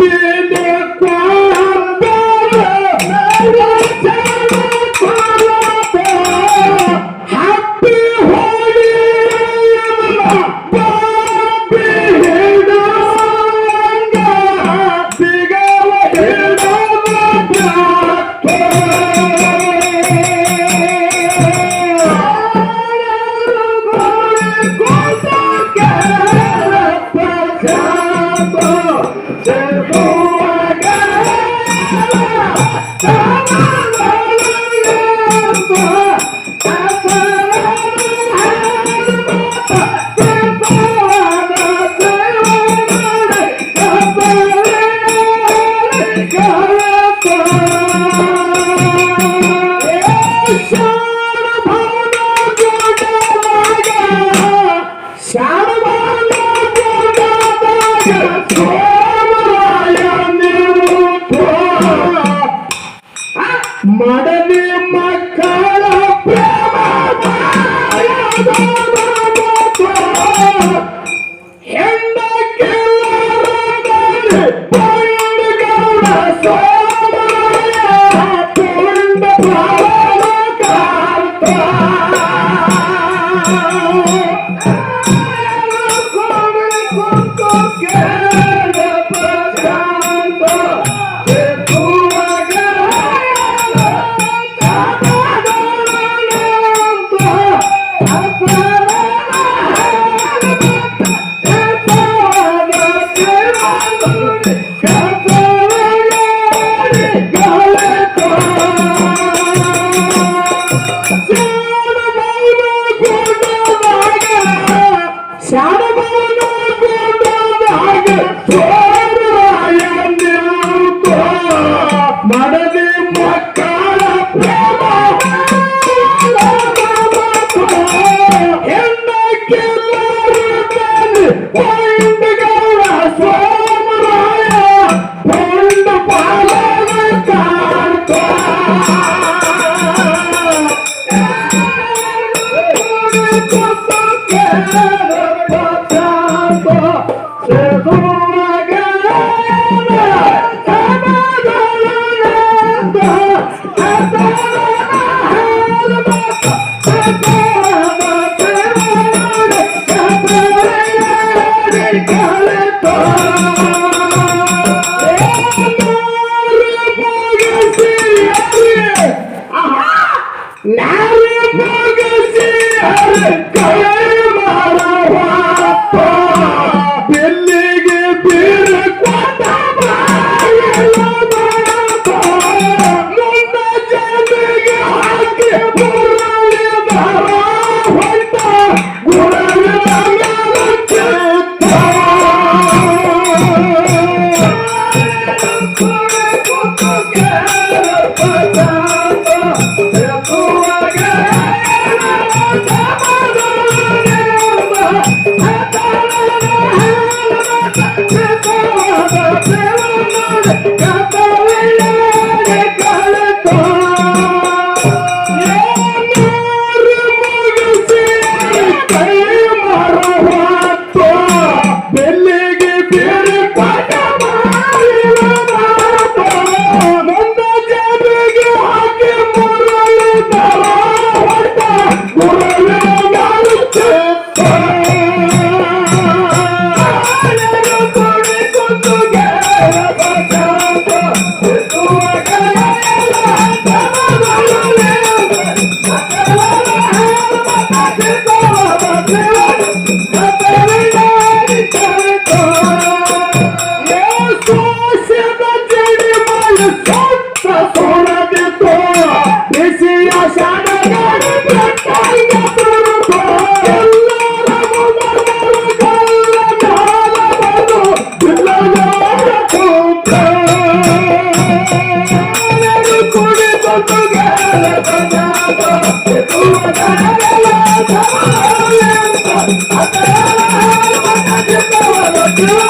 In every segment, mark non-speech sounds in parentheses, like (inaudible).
Yeah! Oh Thank you. Thank. (laughs)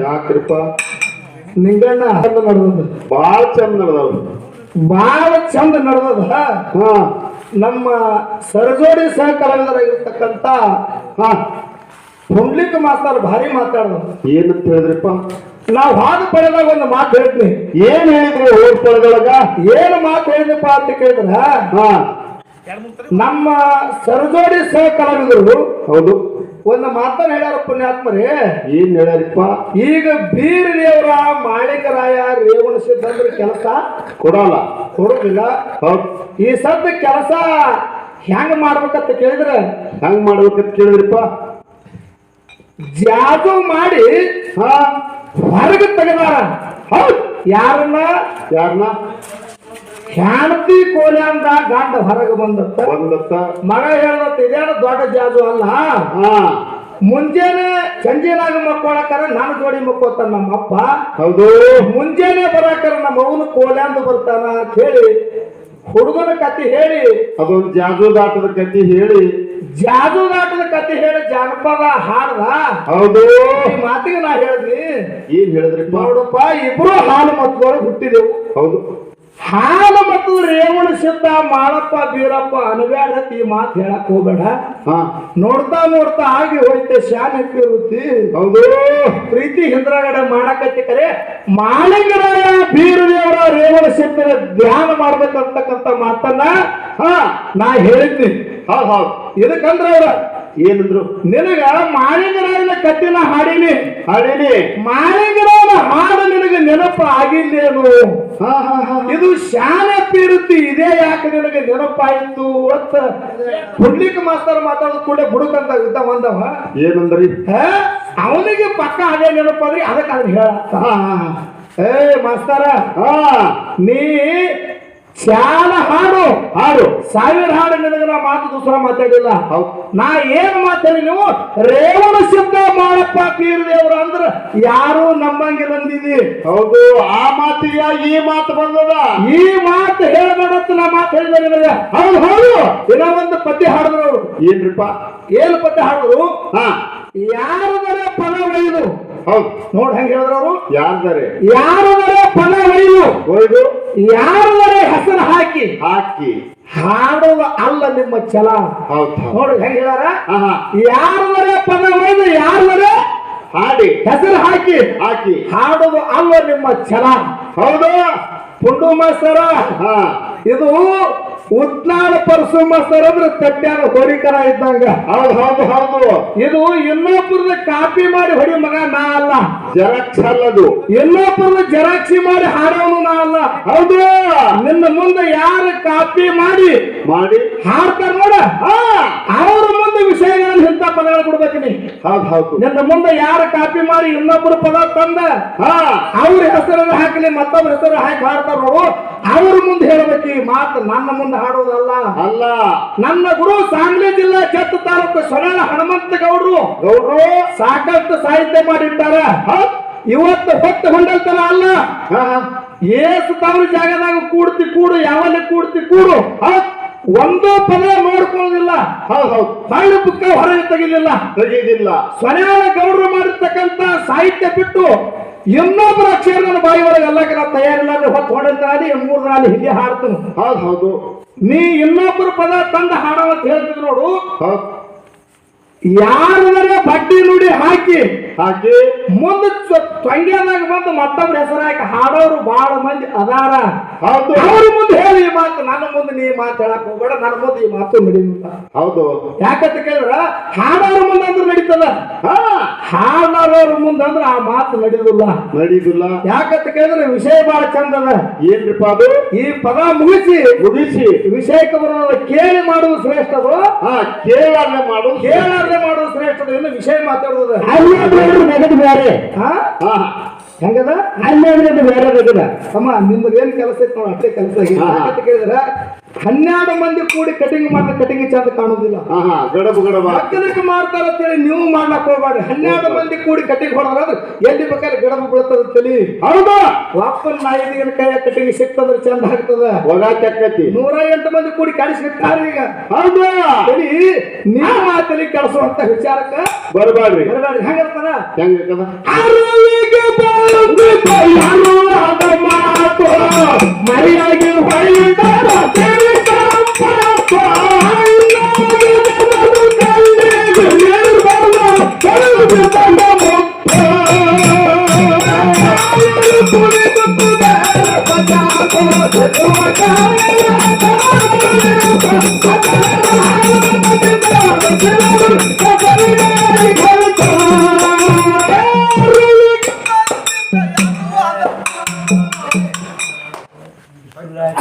ಯಾಕ್ರಿಪ್ಪ? Ninganna ಚಂದ ನಡೆದದ ಬಾಳ ಚಂದ ನಡೆದದ ಹಾ. ನಮ್ಮ ಸರಜೋಡಿ ಸಹ ಕಲಾವಿದರಾಗಿರ್ತಕ್ಕಂಥ ಹಾ ಪುಂಡ್ಲಿಕ್ ಮಾಸ್ತರ್ ಭಾರಿ ಮಾತಾಡ್ದ ಏನಂತ ಹೇಳಿದ್ರಿಪ್ಪ? ನಾವು ಹಾದು ಪಡೆದಾಗ ಒಂದು ಮಾತು ಹೇಳ್ತೀನಿ. ಏನ್ ಹೇಳಿದ್ರು ಪಡೆದೊಳಗ? ಏನು ಮಾತು ಹೇಳಿದ್ರಪ್ಪ ಅಂತ ಕೇಳಿದ್ರ ಹಾ. ನಮ್ಮ ಸರಜೋಡಿ ಸಹ ಕಲಾವಿದರು ಹೌದು. ಒಂದು ಮಾತನ್ನ ಹೇಳ್ಯಾರ ಪುಣ್ಯಾತ್ಮರೇ. ಏನ್ ಹೇಳ್ಯಾರಪ್ಪ? ಈಗ ಬೀರ ದೇವರ ಮಾಳಿಕರಾಯ ರೇವಣ ಸಿದ್ಧಂದ್ರ ಕೆಲಸ ಕೊಡಲ್ಲ. ಕೊಡೋದಿಲ್ಲ. ಈ ಸದ್ದ ಕೆಲಸ ಹೆಂಗ್ ಮಾಡ್ಬೇಕಂತ ಕೇಳಿದ್ರೆ? ಹೆಂಗ್ ಮಾಡ್ಬೇಕಂತ ಕೇಳಿದ್ರಿಪ್ಪ? ಜಾದು ಮಾಡಿ ಹಾ. ಹೊರಗೆ ತೆಗೆದಾರ. ಹೌದು. ಯಾರನ್ನ? ಯಾರನ್ನ? ಹೆಂಡತಿ ಅಂತ ಗಂಡ ಹೊರಗೆ ಬಂದತ್ತ. ಬಂದತ್ತ. ಮಗ ಹೇಳತ್ತ ಇದೇನು ದೊಡ್ಡ ಜಾಜು ಅಲ್ಲ? ಮುಂಜಾನೆ ಸಂಜೆನಾಗ ಮಕ್ಕೊಳಕರ ನಾನು ಜೋಡಿ ನಮ್ಮ ಅಪ್ಪ ಹೌದು. ಮುಂಜಾನೆ ಬರಾಕರ ನಮ್ಮ ಅವನು ಕೋಲ್ಯಾಂದ ಬರ್ತಾನ ಅಂತ ಹೇಳಿ ಹುಡುಗನ ಕತೆ ಹೇಳಿ. ಅದೊಂದು ಜಾದೂದಾಟದ ಕತಿ ಹೇಳಿ. ಜಾದೂದಾಟದ ಕತೆ ಹೇಳಿ ಜಾನಪದ ಹಾಡ್ದ. ಹೌದು. ಮಾತಿಗೆ ನಾ ಹೇಳಿದ್ನಿ. ಏನ್ ಹೇಳಿದ್ರಿಪ್ಪ? ನೋಡಪ್ಪ ಇಬ್ರು ಹಾಲು ಮಕ್ಕಳು ಹುಟ್ಟಿದೆವು. ಹೌದು. ಹಾಲು ಮತ್ತು ರೇವಣ ಸಿದ್ಧ ಮಾಳಪ್ಪ ಬೀರಪ್ಪ ಈ ಮಾತು ಹೇಳಕ್ ಹೋಗ್ಬೇಡ. ಹಾ. ನೋಡ್ತಾ ನೋಡ್ತಾ ಆಗಿ ಹೋಯ್ತೆ ಶಾನ್ ವೃತ್ತಿ. ಹೌದು. ಪ್ರೀತಿ ಹಿಂದ್ರಗಡೆ ಮಾಡಕತ್ತಿ ಕರೆ ಮಾಳಿಂಗರ ಬೀರದೇವರ ರೇವಣ ಸಿದ್ಧರ ಧ್ಯಾನ ಮಾಡ್ಬೇಕಂತಕ್ಕಂತ ಮಾತನ್ನ ಹಾ ನಾ ಹೇಳಿದ್ನಿ. ಹೌದ್ ಹೌದು. ಇದಕ್ಕಂದ್ರೆ ಅವ್ರ ಏನಂದ್ರು? ನಿನಗ ಮಾರಿಗರಾಯನ ಕತ್ತಿನ ಹಾಡಿನಿ. ಹಾಡಿನಿ? ಮಾರಿಗರಾಯನ ಹಾಡು ನಿನಗೆ ನೆನಪು ಆಗಿಲ್ಲೇನು? ಇದು ಶಾನ ಪೀರುತಿ ಇದೇ ಯಾಕೆ ನಿನಗೆ ನೆನಪಾಯಿತು ಅಂತ ಹುಡ್ಲಿಕ್ ಮಾಸ್ತರ್ ಮಾತಾಡೋದು ಕೂಡ ಬುಡುಕಂತ ಯುದ್ಧ ಬಂದವ. ಏನಂದ್ರಿ? ಅವನಿಗೆ ಪಕ್ಕ ಅದೇ ನೆನಪಾದ್ರಿ ಅದಕ್ಕೆ ಅದನ್ನ ಹೇಳ. ಏ ಮಾಸ್ತರ ನೀ ಶಾಲ ಹಾಡು. ಹಾಡು. ಸಾವಿರ ಹಾಡು ನಿನಗೆ ನಾ ಮಾತು ದೂಸರ ಮಾತಾಡಿಲ್ಲ. ಹೌದ್. ನಾ ಏನ್ ಮಾತಾಡಿ ನೀವು? ರೇವಣ ಸಿದ್ಧ ಮಾಡಪ್ಪ ಪೀರ್ ದೇವ್ರ ಅಂದ್ರ ಯಾರು ನಮ್ಮಂಗೆ ಅಂದಿದಿ ಹೌದು. ಆ ಮಾತಿಗೆ ಈ ಮಾತು ಬಂದದ. ಈ ಮಾತು ಹೇಳ್ಬೇಡಂತ ನಾ ಮಾತು ಹೇಳಿದ ನಿನಗೆ. ಹೌದು ಹೌದು. ದಿನ ಒಂದು ಪದ್ಯ ಹಾಡಿದ್ರು ಏನ್ರಿಪ್ಪ? ಏನು ಪದ್ಯ ಹಾಡಿದ್ರು? ಹಾ. ಯಾರದರ ಪದ ಒಯ್ದು ಹೌದು. ನೋಡ್ ಹೆಂಗ್ ಹೇಳಿದ್ರು ಅವರು? ಯಾರ್ದಾರೆ? ಯಾರದರೆ ಪದ ಒಯ್ದು. ಯಾರು ಯಾರದರೆ ಹೆಸರು ಹಾಕಿ ಹಾಕಿ. ಹಾಡುವ ಅಲ್ಲ ನಿಮ್ಮ ಛಲ. ಹೌದು ನೋಡಿ ನೋಡ್ರಿ ಹೆಂಗ್ ಹೇಳಾರ ಯಾರು ಹಾ ಯಾರದರೆ ಪದ ಹೊಡೆದು ಯಾರದರೆ ಹಾಡಿ. ಹೆಸರು ಹಾಕಿ ಹಾಕಿ. ಹಾಡುವ ಅಲ್ಲ ನಿಮ್ಮ ಛಲ. ಹೌದು. ಪುಂಡು ಮಾಸ್ತರ ಹಾ. ಇದು ಉತ್ನಾಳ ಪರಸಮ್ಮ ಸರ್ ಅಂದ್ರೆ ತಟ್ಟ್ಯಾಗ ಹೊಡಿಕರ ಇದ್ದಂಗ. ಹೌದು ಹೌದು ಹೌದು. ಇದು ಇನ್ನೊಬ್ಬರದ ಕಾಪಿ ಮಾಡಿ ಹೊಡಿ ಮಗ ನಾ ಅಲ್ಲ. ಜರಕ್ಸ್ ಅಲ್ಲದು. ಇನ್ನೊಬ್ಬರದ ಜರಾಕ್ಸಿ ಮಾಡಿ ಹಾಡೋನು ನಾ ಅಲ್ಲ. ಹೌದು. ನಿನ್ನ ಮುಂದೆ ಯಾರು ಕಾಪಿ ಮಾಡಿ ಮಾಡಿ. ಹಾಡ್ತಾರ ನೋಡ. ಹಾ. ಅವ್ರ ಮುಂದೆ ವಿಷಯಗಳನ್ನು ಇಂಥ ಪದಗಳು ಕೊಡ್ಬೇಕು ನೀ. ಹೌದು ಹೌದು. ನಿನ್ನ ಮುಂದೆ ಯಾರು ಕಾಪಿ ಮಾಡಿ ಇನ್ನೊಬ್ಬರು ಪದ ತಂದ. ಹಾ. ಅವ್ರ ಹೆಸರನ್ನು ಹಾಕಲಿ ಮತ್ತೊಬ್ಬರ ಹೆಸರು ಹಾಕಿ ಹಾಡ್ತಾರ ನೋಡು. ಅವ್ರ ಮುಂದೆ ಹೇಳಬೇಕು ಈ ಮಾತು ನನ್ನ ಮುಂದೆ ಹಾಡೋದಲ್ಲ. ಅಲ್ಲ. ನನ್ನ ಗುರು ಸಾಂಗ್ಲಿ ಜಿಲ್ಲಾ ಚತ್ ತಾಲೂಕು ಸೊರಳ ಹನುಮಂತ ಗೌಡ್ರು. ಗೌಡ್ರು. ಸಾಕಷ್ಟು ಸಾಹಿತ್ಯ ಮಾಡಿಟ್ಟಾರ ಹೌದ್. ಇವತ್ತು ಹೊತ್ತು ಹೊಂಡಲ್ತನ ಅಲ್ಲ. ಏಸು ತಮ್ಮ ಜಾಗದಾಗ ಕೂಡ್ತಿ ಕೂಡು ಯಾವಲ್ಲಿ ಕೂಡ್ತಿ ಕೂಡು. ಒಂದು ಪದ ನೋಡ್ಕೊಳ್ಳೋದಿಲ್ಲ ಹೌದು ಪುಕ್ಕ ಹೊರಗೆ ತೆಗಿಲಿಲ್ಲ. ತೆಗೆದಿಲ್ಲ. ಸೊನ್ಯಾಳ ಗೌಡ್ರು ಮಾಡಿರ್ತಕ್ಕಂತ ಸಾಹಿತ್ಯ ಬಿಟ್ಟು ಇನ್ನೊಬ್ಬರ ಅಕ್ಷರ ನನ್ನ ಬಾಯಿ ಒಳಗೆ ಎಲ್ಲಕ್ಕೆ ನಾನು ತಯಾರಿಲ್ಲ ಅಂದ್ರೆ ಹೊತ್ತು ಹೊಡೆದಾಡಿ ಮೂರು ನಾಲಿ ಹಿಂಗೆ ಹಾಡ್ತಾನೆ. ಹೌದು ಹೌದು. ನೀ ಇನ್ನೊಬ್ಬರ ಪದ ತಂದ ಹಾಡೋ ಅಂತ ಹೇಳ್ತಿದ್ರು ನೋಡು. ಹೌದ್. ಯಾರದರೆ ಬಡ್ಡಿ ನುಡಿ ಹಾಕಿ ಹಾಕಿ. ಮುಂದೆ ತಂಗ್ಯದಾಗ ಬಂದು ಮತ್ತೊಬ್ರ ಹೆಸರು ಹಾಕಿ ಹಾಡೋರು ಬಹಳ ಮಂದಿ ಅದಾರ. ಹೌದು. ಅವ್ರ ಮುಂದೆ ಹೇಳಿ ಈ ಮಾತು ನನ್ನ ಮುಂದೆ ನೀ ಮಾತು ಹೇಳಕ್ ಹೋಗ್ಬೇಡ ನನ್ನ ಮುಂದೆ ಈ ಮಾತು ನಡೀತ ಹೌದು. ಯಾಕಂತ ಕೇಳಿದ್ರ ಹಾಡೋರ ಮುಂದೆ ಅಂದ್ರೆ ನಡೀತದ? ಹಾ. ಹಾಡೋರ ಮುಂದೆ ಅಂದ್ರೆ ಆ ಮಾತು ನಡೀದಿಲ್ಲ. ನಡೀದಿಲ್ಲ. ಯಾಕಂತ ಕೇಳಿದ್ರೆ ವಿಷಯ ಬಹಳ ಚಂದ ಅದ. ಏನ್ರಿಪ್ಪ ಅದು? ಈ ಪದ ಮುಗಿಸಿ. ಮುಗಿಸಿ. ವಿಷಯಕ್ಕೆ ಬರೋದ್ರ ಕೇಳಿ ಮಾಡುವ ಶ್ರೇಷ್ಠದೋ ಹಾ ಕೇಳಾರ್ಲೆ ಮಾಡು ಕೇಳಾರ್ದೆ ಮಾಡುವ ಶ್ರೇಷ್ಠ ಅದು. ಇನ್ನು ವಿಷಯ ಮಾತಾಡೋದು ನೆಗದು ಬೇರೆ. ಹಾ? ಹಾ. ಹೆಂಗದ? ಅಲ್ಲಿ ಅಂದ್ರೆ ಬೇರೆ. ನೆಗದ ಅಮ್ಮ ನಿಮ್ಗೆ ಏನ್ ಕೆಲಸ ಇತ್ತು ನೋಡ ಅಷ್ಟೇ ಕೆಲಸ ಹನ್ನೆರಡು ಮಂದಿ ಕೂಡಿ ಕಟಿಂಗ್ ಮಾಡಿದ ಕಟಿಂಗ್ ಚಂದ ಕಾಣೋದಿಲ್ಲ. ಗಡಬು ಗಡಬ. ಹತ್ತಲಕ್ಕೆ ಮಾಡ್ತಾರ ಅಂತೇಳಿ ನೀವು ಮಾಡ್ಲಕ್ ಹೋಗ್ಬಾರ್ದು ಹನ್ನೆರಡು ಮಂದಿ ಕೂಡಿ ಕಟಿಂಗ್ ಹೊಡೆದ್ರ ಎಲ್ಲಿ ಬೇಕಾದ್ರೆ ಗಿಡಬು ಬೀಳ್ತದ ತಲಿ ಹೌದಾ. ವಾಪನ್ ನಾಯಿನ ಕೈಯ ಕಟಿಂಗ್ ಸಿಕ್ತದ್ರ ಚಂದ ಆಗ್ತದ. ನೂರ ಎಂಟು ಮಂದಿ ಕೂಡಿ ಕಾಣಿಸ್ಬಿಟ್ಟಾರ ಈಗ. ಹೌದಾ. ನೀವು ಮಾತಲ್ಲಿ ಕೆಲಸುವಂತ ವಿಚಾರಕ್ಕ ಬರಬಾರ್ದು ಬರಬಾರ್ರಿ. ಹೆಂಗಿರ್ತಾರ ಹೆಂಗಿರ್ತದ ಮರಿಯಾಗಿ ಹೊಳೆಯುತ್ತಾರ